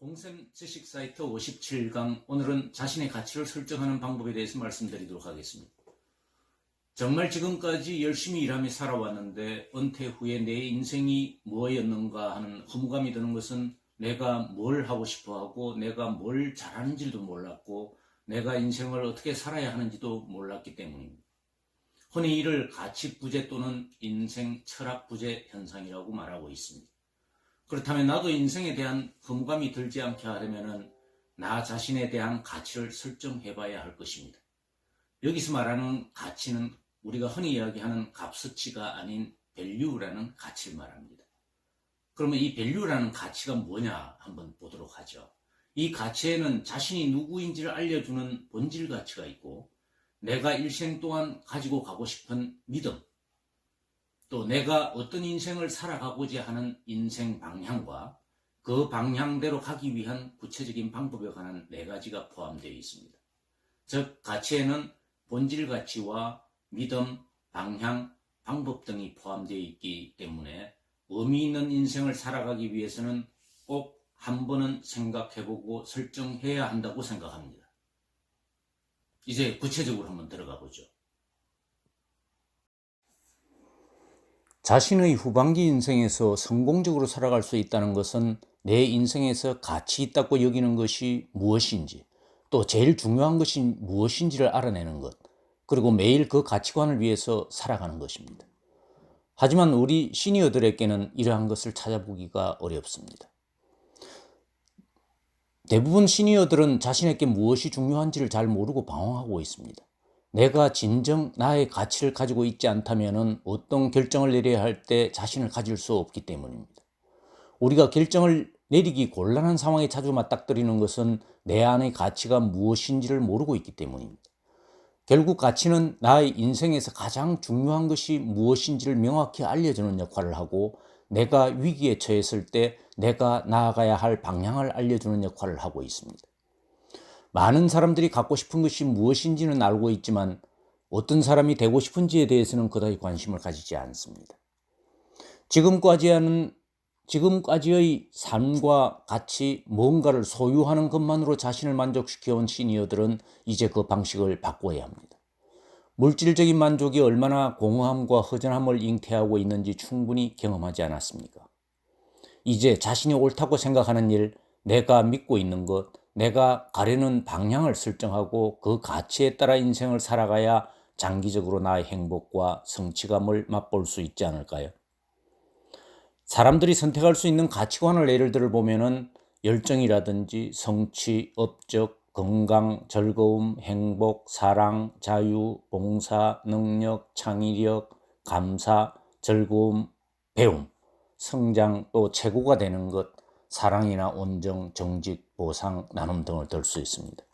공샘 지식 사이트 57강 오늘은 자신의 가치를 설정하는 방법에 대해서 말씀드리도록 하겠습니다. 정말 지금까지 열심히 일하며 살아왔는데 은퇴 후에 내 인생이 뭐였는가 하는 허무감이 드는 것은 내가 뭘 하고 싶어 하고 내가 뭘 잘하는지도 몰랐고 내가 인생을 어떻게 살아야 하는지도 몰랐기 때문입니다. 흔히 이를 가치 부재 또는 인생 철학 부재 현상이라고 말하고 있습니다. 그렇다면 나도 인생에 대한 허무감이 들지 않게 하려면 나 자신에 대한 가치를 설정해 봐야 할 것입니다. 여기서 말하는 가치는 우리가 흔히 이야기하는 값어치가 아닌 밸류라는 가치를 말합니다. 그러면 이 밸류라는 가치가 뭐냐 한번 보도록 하죠. 이 가치에는 자신이 누구인지를 알려주는 본질 가치가 있고 내가 일생 동안 가지고 가고 싶은 믿음, 또 내가 어떤 인생을 살아가고자 하는 인생 방향과 그 방향대로 가기 위한 구체적인 방법에 관한 네 가지가 포함되어 있습니다. 즉, 가치에는 본질 가치와 믿음, 방향, 방법 등이 포함되어 있기 때문에 의미 있는 인생을 살아가기 위해서는 꼭 한 번은 생각해보고 설정해야 한다고 생각합니다. 이제 구체적으로 한번 들어가 보죠. 자신의 후반기 인생에서 성공적으로 살아갈 수 있다는 것은 내 인생에서 가치 있다고 여기는 것이 무엇인지, 또 제일 중요한 것이 무엇인지를 알아내는 것, 그리고 매일 그 가치관을 위해서 살아가는 것입니다. 하지만 우리 시니어들에게는 이러한 것을 찾아보기가 어렵습니다. 대부분 시니어들은 자신에게 무엇이 중요한지를 잘 모르고 방황하고 있습니다. 내가 진정 나의 가치를 가지고 있지 않다면 어떤 결정을 내려야 할 때 자신을 가질 수 없기 때문입니다. 우리가 결정을 내리기 곤란한 상황에 자주 맞닥뜨리는 것은 내 안의 가치가 무엇인지를 모르고 있기 때문입니다. 결국 가치는 나의 인생에서 가장 중요한 것이 무엇인지를 명확히 알려주는 역할을 하고 내가 위기에 처했을 때 내가 나아가야 할 방향을 알려주는 역할을 하고 있습니다. 많은 사람들이 갖고 싶은 것이 무엇인지는 알고 있지만 어떤 사람이 되고 싶은지에 대해서는 그다지 관심을 가지지 않습니다. 지금까지는 지금까지의 삶과 같이 뭔가를 소유하는 것만으로 자신을 만족시켜온 시니어들은 이제 그 방식을 바꿔야 합니다. 물질적인 만족이 얼마나 공허함과 허전함을 잉태하고 있는지 충분히 경험하지 않았습니까? 이제 자신이 옳다고 생각하는 일, 내가 믿고 있는 것, 내가 가려는 방향을 설정하고 그 가치에 따라 인생을 살아가야 장기적으로 나의 행복과 성취감을 맛볼 수 있지 않을까요? 사람들이 선택할 수 있는 가치관을 예를 들어 보면은 열정이라든지 성취, 업적, 건강, 즐거움, 행복, 사랑, 자유, 봉사, 능력, 창의력, 감사, 즐거움, 배움, 성장 또 최고가 되는 것, 사랑이나 온정, 정직, 보상, 나눔 등을 들 수 있습니다.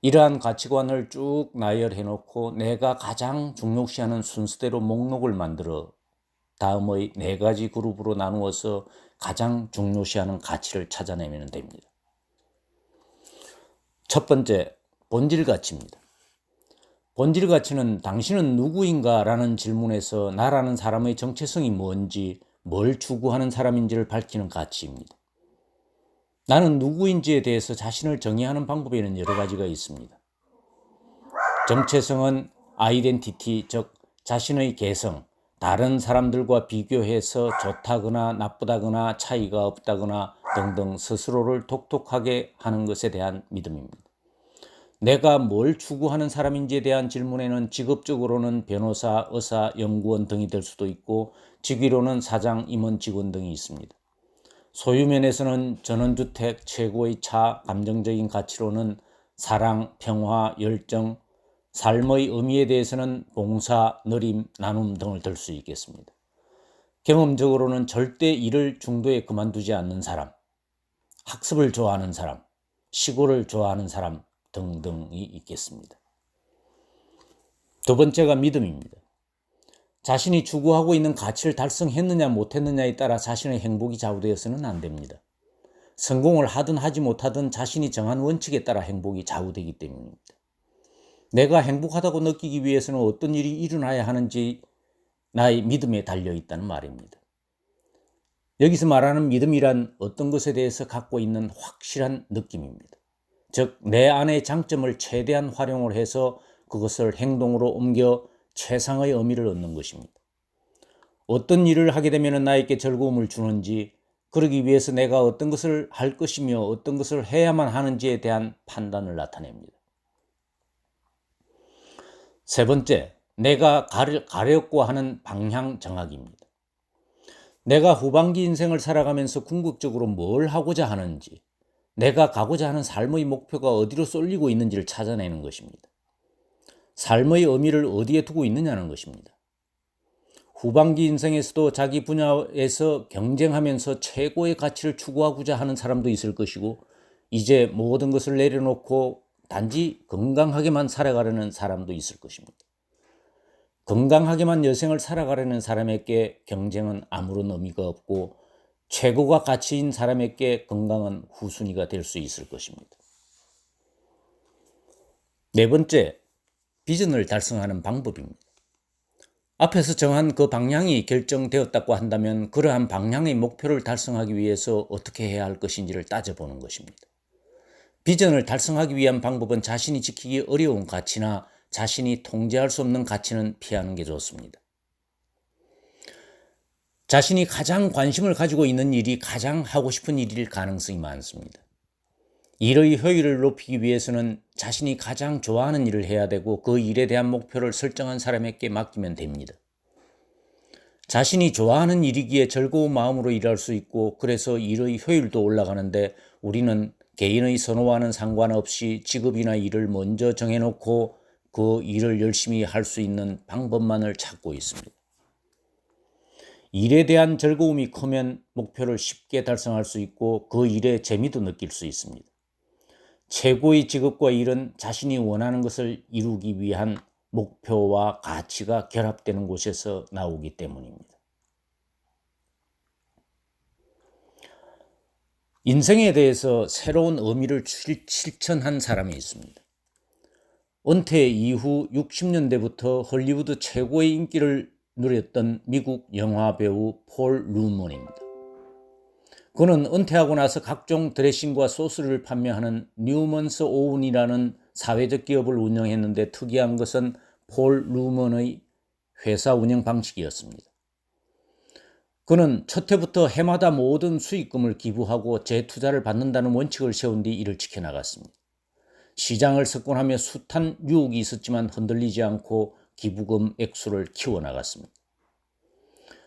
이러한 가치관을 쭉 나열해 놓고 내가 가장 중요시하는 순서대로 목록을 만들어 다음의 네 가지 그룹으로 나누어서 가장 중요시하는 가치를 찾아내면 됩니다. 첫 번째, 본질 가치입니다. 본질 가치는 당신은 누구인가 라는 질문에서 나라는 사람의 정체성이 뭔지, 뭘 추구하는 사람인지를 밝히는 가치입니다. 나는 누구인지에 대해서 자신을 정의하는 방법에는 여러 가지가 있습니다. 정체성은 아이덴티티, 즉 자신의 개성, 다른 사람들과 비교해서 좋다거나 나쁘다거나 차이가 없다거나 등등 스스로를 독특하게 하는 것에 대한 믿음입니다. 내가 뭘 추구하는 사람인지에 대한 질문에는 직업적으로는 변호사, 의사, 연구원 등이 될 수도 있고 직위로는 사장, 임원, 직원 등이 있습니다. 소유면에서는 전원주택, 최고의 차, 감정적인 가치로는 사랑, 평화, 열정, 삶의 의미에 대해서는 봉사, 느림, 나눔 등을 들 수 있겠습니다. 경험적으로는 절대 일을 중도에 그만두지 않는 사람, 학습을 좋아하는 사람, 시골을 좋아하는 사람 등등이 있겠습니다. 두 번째가 믿음입니다. 자신이 추구하고 있는 가치를 달성했느냐 못했느냐에 따라 자신의 행복이 좌우되어서는 안 됩니다. 성공을 하든 하지 못하든 자신이 정한 원칙에 따라 행복이 좌우되기 때문입니다. 내가 행복하다고 느끼기 위해서는 어떤 일이 일어나야 하는지 나의 믿음에 달려 있다는 말입니다. 여기서 말하는 믿음이란 어떤 것에 대해서 갖고 있는 확실한 느낌입니다. 즉, 내 안의 장점을 최대한 활용을 해서 그것을 행동으로 옮겨 최상의 의미를 얻는 것입니다. 어떤 일을 하게 되면 나에게 즐거움을 주는지, 그러기 위해서 내가 어떤 것을 할 것이며 어떤 것을 해야만 하는지에 대한 판단을 나타냅니다. 세 번째, 내가 가려고 하는 방향 정학입니다. 내가 후반기 인생을 살아가면서 궁극적으로 뭘 하고자 하는지, 내가 가고자 하는 삶의 목표가 어디로 쏠리고 있는지를 찾아내는 것입니다. 삶의 의미를 어디에 두고 있느냐는 것입니다. 후반기 인생에서도 자기 분야에서 경쟁하면서 최고의 가치를 추구하고자 하는 사람도 있을 것이고, 이제 모든 것을 내려놓고 단지 건강하게만 살아가려는 사람도 있을 것입니다. 건강하게만 여생을 살아가려는 사람에게 경쟁은 아무런 의미가 없고 최고가 가치인 사람에게 건강은 후순위가 될 수 있을 것입니다. 네 번째, 비전을 달성하는 방법입니다. 앞에서 정한 그 방향이 결정되었다고 한다면 그러한 방향의 목표를 달성하기 위해서 어떻게 해야 할 것인지를 따져보는 것입니다. 비전을 달성하기 위한 방법은 자신이 지키기 어려운 가치나 자신이 통제할 수 없는 가치는 피하는 게 좋습니다. 자신이 가장 관심을 가지고 있는 일이 가장 하고 싶은 일일 가능성이 많습니다. 일의 효율을 높이기 위해서는 자신이 가장 좋아하는 일을 해야 되고 그 일에 대한 목표를 설정한 사람에게 맡기면 됩니다. 자신이 좋아하는 일이기에 즐거운 마음으로 일할 수 있고 그래서 일의 효율도 올라가는데 우리는 개인의 선호와는 상관없이 직업이나 일을 먼저 정해놓고 그 일을 열심히 할 수 있는 방법만을 찾고 있습니다. 일에 대한 즐거움이 크면 목표를 쉽게 달성할 수 있고 그 일에 재미도 느낄 수 있습니다. 최고의 직업과 일은 자신이 원하는 것을 이루기 위한 목표와 가치가 결합되는 곳에서 나오기 때문입니다. 인생에 대해서 새로운 의미를 실천한 사람이 있습니다. 은퇴 이후 60년대부터 헐리우드 최고의 인기를 누렸던 미국 영화 배우 폴 루먼입니다. 그는 은퇴하고 나서 각종 드레싱과 소스를 판매하는 뉴먼스 오운이라는 사회적 기업을 운영했는데 특이한 것은 폴 루먼의 회사 운영 방식이었습니다. 그는 첫 해부터 해마다 모든 수익금을 기부하고 재투자를 받는다는 원칙을 세운 뒤 이를 지켜나갔습니다. 시장을 석권하며 숱한 유혹이 있었지만 흔들리지 않고 기부금 액수를 키워나갔습니다.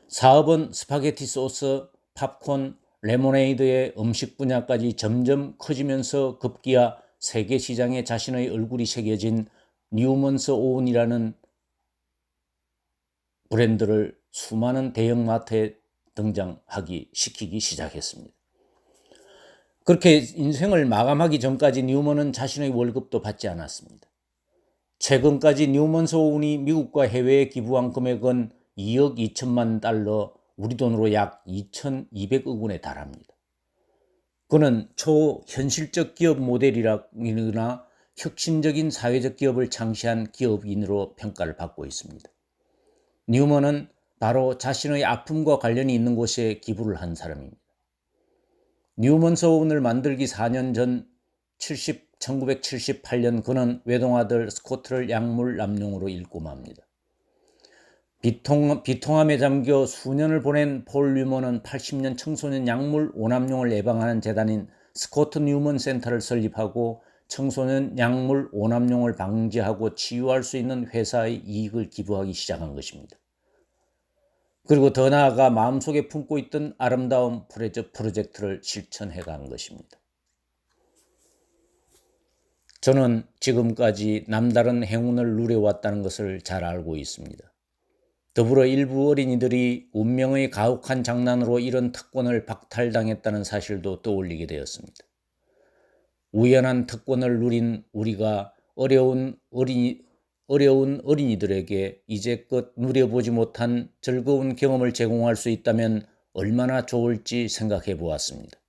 사업은 스파게티 소스, 팝콘, 레모네이드의 음식 분야까지 점점 커지면서 급기야 세계 시장에 자신의 얼굴이 새겨진 뉴먼스 오운이라는 브랜드를 수많은 대형마트에 등장하기 시키기 시작했습니다. 그렇게 인생을 마감하기 전까지 뉴먼은 자신의 월급도 받지 않았습니다. 최근까지 뉴먼 소운이 미국과 해외에 기부한 금액은 2억 2천만 달러, 우리 돈으로 약 2,200억 원에 달합니다. 그는 초현실적 기업 모델이나 혁신적인 사회적 기업을 창시한 기업인으로 평가를 받고 있습니다. 뉴먼은 바로 자신의 아픔과 관련이 있는 곳에 기부를 한 사람입니다. 뉴먼 서운을 만들기 4년 전 70, 1978년 그는 외동아들 스코트를 약물 남용으로 잃고 맙니다. 비통, 비통함에 잠겨 수년을 보낸 폴 뉴먼은 80년 청소년 약물 오남용을 예방하는 재단인 스코트 뉴먼 센터를 설립하고 청소년 약물 오남용을 방지하고 치유할 수 있는 회사의 이익을 기부하기 시작한 것입니다. 그리고 더 나아가 마음속에 품고 있던 아름다운 프로젝트를 실천해 간 것입니다. 저는 지금까지 남다른 행운을 누려왔다는 것을 잘 알고 있습니다. 더불어 일부 어린이들이 운명의 가혹한 장난으로 이런 특권을 박탈당했다는 사실도 떠올리게 되었습니다. 우연한 특권을 누린 우리가 어려운 어린이, 어려운 어린이들에게 이제껏 누려보지 못한 즐거운 경험을 제공할 수 있다면 얼마나 좋을지 생각해 보았습니다.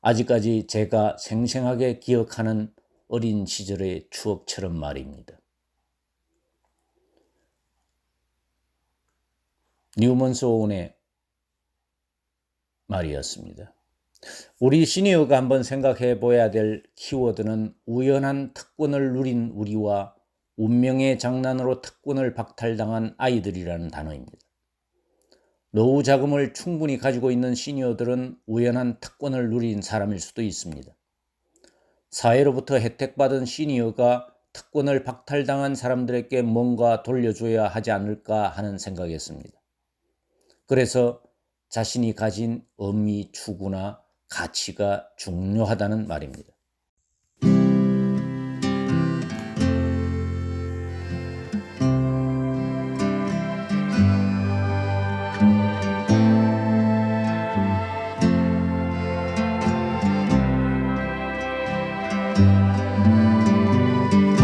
아직까지 제가 생생하게 기억하는 어린 시절의 추억처럼 말입니다. 뉴먼 소운의 말이었습니다. 우리 시니어가 한번 생각해 보아야 될 키워드는 우연한 특권을 누린 우리와 운명의 장난으로 특권을 박탈당한 아이들이라는 단어입니다. 노후 자금을 충분히 가지고 있는 시니어들은 우연한 특권을 누린 사람일 수도 있습니다. 사회로부터 혜택받은 시니어가 특권을 박탈당한 사람들에게 뭔가 돌려줘야 하지 않을까 하는 생각이었습니다. 그래서 자신이 가진 의미, 추구나 가치가 중요하다는 말입니다.